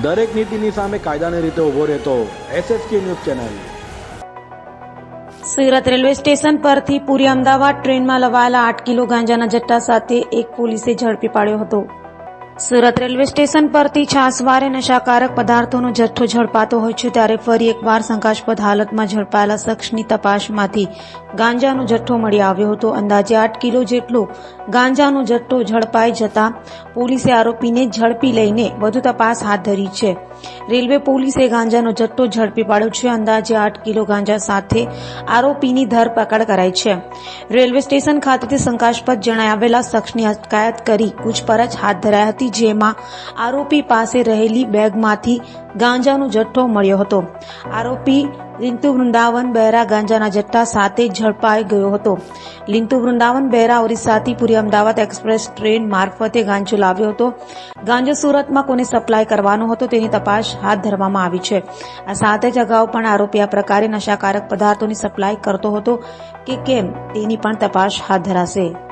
દરેક નીતિની સામે કાયદાની રીતે ઊભો રહેતો SSK news channel. Surat railway station પરથી પૂરી અમદાવાદ ટ્રેનમાં લવાયેલા આઠ કિલો ગાંજાના જથ્થા સાથે એક પોલીસે ઝડપી પાડ્યો હતો. સુરત રેલવે સ્ટેશન પરથી છાસવારે નશાકારક પદાર્થોનો જથ્થો ઝડપાતો હોય છે ત્યારે ફરી એકવાર શંકાસ્પદ હાલતમાં ઝડપાયેલા શખ્સની તપાસમાંથી ગાંજાનો જથ્થો મળી આવ્યો હતો. અંદાજે આઠ કિલો જેટલો ગાંજાનો જથ્થો ઝડપાઈ જતા પોલીસે આરોપીને ઝડપી લઈને વધુ તપાસ હાથ ધરી છે. રેલવે પોલીસે ગાંજાનો જથ્થો ઝડપી પાડ્યો છે. અંદાજે આઠ કિલો ગાંજા સાથે આરોપીની ધરપકડ કરાઈ છે. રેલવે સ્ટેશન ખાતેથી શંકાસ્પદ જણાવેલા શખ્સની અટકાયત કરી પૂછપરછ હાથ ધરાઈ હતી, જેમાં આરોપી પાસે રહેલી બેગમાંથી ગાંજાનો જથ્થો મળ્યો હતો. આરોપી લિંતુ વૃંદાવન બહેરા ગાંજાના જથ્થા સાથે ઝડપાઈ ગયો હતો. લિંતુ વૃંદાવન બહેરા ઓરિસ્સાથી પૂરી અમદાવાદ એક્સપ્રેસ ટ્રેન મારફતે ગાંજો લાવ્યો હતો. ગાંજો સુરતમાં કોને સપ્લાય કરવાનો હતો તેની તપાસ હાથ ધરવામાં આવી છે. આ સાથે જ અગાઉ પણ આરોપી આ પ્રકારે નશાકારક પદાર્થોની સપ્લાય કરતો હતો કે કેમ તેની પણ તપાસ હાથ ધરાશે.